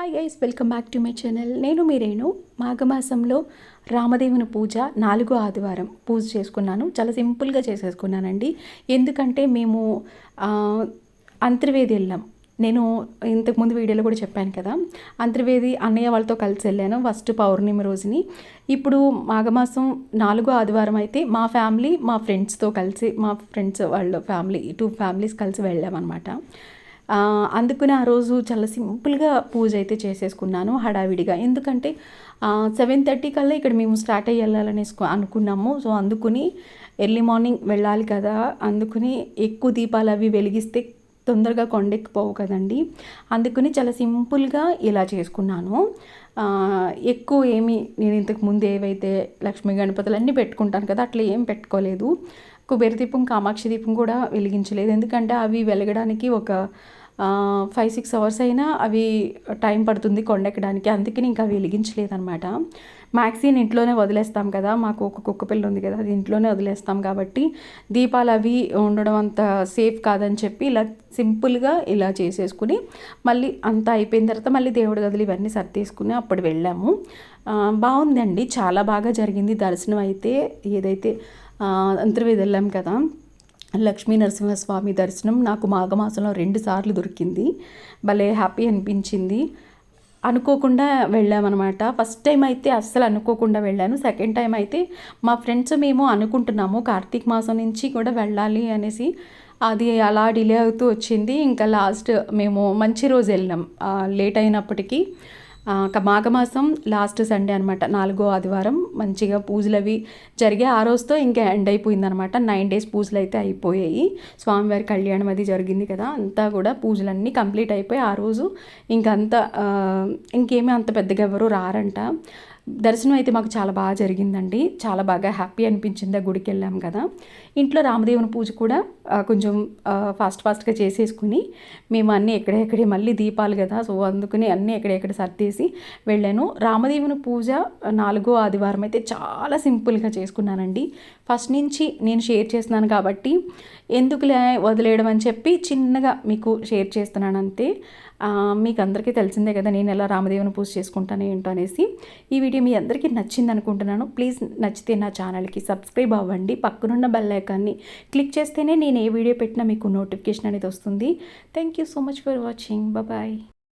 Hi guys welcome back to my channel నేను మీరేను మాఘమాసంలో రామదేవుని పూజ నాలుగో ఆదివారం పూజ చేసుకున్నాను. చాలా సింపుల్గా చేసేసుకున్నానండి. ఎందుకంటే మేము అంతర్వేది వెళ్ళాం. నేను ఇంతకుముందు వీడియోలో కూడా చెప్పాను కదా. అంతర్వేది అన్నయ్య వాళ్ళతో కలిసి వెళ్ళాను ఫస్ట్ పౌర్ణమి రోజుని. ఇప్పుడు మాఘమాసం నాలుగో ఆదివారం అయితే మా ఫ్యామిలీ మా ఫ్రెండ్స్తో కలిసి మా ఫ్రెండ్స్ వాళ్ళ ఫ్యామిలీ టూ ఫ్యామిలీస్ కలిసి వెళ్ళామన్నమాట. అందుకని ఆ రోజు చాలా సింపుల్గా పూజ అయితే చేసేసుకున్నాను హడావిడిగా. ఎందుకంటే సెవెన్ థర్టీ కల్లా ఇక్కడ మేము స్టార్ట్ అయ్యి అనుకున్నాము. సో అందుకుని ఎర్లీ మార్నింగ్ వెళ్ళాలి కదా. అందుకుని ఎక్కువ దీపాలు అవి వెలిగిస్తే తొందరగా కొండెక్కిపోవు కదండి. అందుకని చాలా సింపుల్గా ఇలా చేసుకున్నాను. ఎక్కువ ఏమి నేను ఇంతకు ముందు ఏవైతే లక్ష్మీ గణపతులు అన్నీ పెట్టుకుంటాను కదా అట్లా ఏం పెట్టుకోలేదు. కుబేర దీపం కామాక్షి దీపం కూడా వెలిగించలేదు. ఎందుకంటే అవి వెలగడానికి ఒక ఫైవ్ సిక్స్ అవర్స్ అయినా అవి టైం పడుతుంది కొండెక్కడానికి. అందుకని ఇంకా వెలిగించలేదు అనమాట మ్యాక్సీని ఇంట్లోనే వదిలేస్తాం కదా మాకు ఒక కుక్క పిల్ల ఉంది కదా అది ఇంట్లోనే వదిలేస్తాం కాబట్టి దీపాలు అవి ఉండడం అంత సేఫ్ కాదని చెప్పి ఇలా సింపుల్గా ఇలా చేసేసుకుని మళ్ళీ అంతా అయిపోయిన తర్వాత మళ్ళీ దేవుడి గదులు ఇవన్నీ సర్దేసుకుని అప్పుడు వెళ్ళాము. బాగుందండి. చాలా బాగా జరిగింది. దర్శనం అయితే ఏదైతే అంతర్వేది వెళ్ళాం కదా లక్ష్మీ నరసింహస్వామి దర్శనం నాకు మాఘమాసంలో రెండు సార్లు దొరికింది. భలే హ్యాపీ అనిపించింది. అనుకోకుండా వెళ్ళామన్నమాట. ఫస్ట్ టైం అయితే అస్సలు అనుకోకుండా వెళ్ళాను. సెకండ్ టైం అయితే మా ఫ్రెండ్స్ మేము అనుకుంటున్నాము కార్తీక మాసం నుంచి కూడా వెళ్ళాలి అనేసి. అది అలా డిలే అవుతూ వచ్చింది. ఇంకా లాస్ట్ మేము మంచి రోజు వెళ్ళినాం. లేట్ అయినప్పటికీ. మాఘమాసం లాస్ట్ సండే అనమాట నాలుగో ఆదివారం మంచిగా పూజలు అవి జరిగే ఆ రోజుతో ఇంకా ఎండ్ అయిపోయిందనమాట నైన్ డేస్ పూజలు అయితే అయిపోయాయి. స్వామివారి కళ్యాణం అది జరిగింది కదా అంతా కూడా పూజలన్నీ కంప్లీట్ అయిపోయి ఆ రోజు ఇంకంత ఇంకేమీ అంత పెద్దగా ఎవరు రారంట. దర్శనం అయితే మాకు చాలా బాగా జరిగిందండి. చాలా బాగా హ్యాపీ అనిపించింది ఆ గుడికి వెళ్ళాం కదా. ఇంట్లో రామదేవుని పూజ కూడా కొంచెం ఫాస్ట్ ఫాస్ట్గా చేసేసుకుని మేము అన్నీ ఎక్కడెక్కడే మళ్ళీ దీపాలు కదా సో అందుకని అన్నీ ఎక్కడెక్కడ సర్దేసి వెళ్ళాను. రామదేవుని పూజ నాలుగో ఆదివారం అయితే చాలా సింపుల్గా చేసుకున్నానండి. ఫస్ట్ నుంచి నేను షేర్ చేస్తున్నాను కాబట్టి ఎందుకులే వదిలేయడం అని చెప్పి చిన్నగా మీకు షేర్ చేస్తున్నాను అంతే మీకు అందరికీ తెలిసిందే కదా నేను ఎలా రామదేవుని పూజ చేసుకుంటాను ఏంటో అనేసి. ఈ వీడియో మీ అందరికీ నచ్చింది అనుకుంటున్నాను ప్లీజ్ నచ్చితే నా ఛానల్కి సబ్స్క్రైబ్ అవ్వండి. పక్కనున్న బెల్ ఐకాన్ని క్లిక్ చేస్తేనే నేను ఏ వీడియో పెట్టినా మీకు నోటిఫికేషన్ అనేది వస్తుంది. Thank you so much for watching bye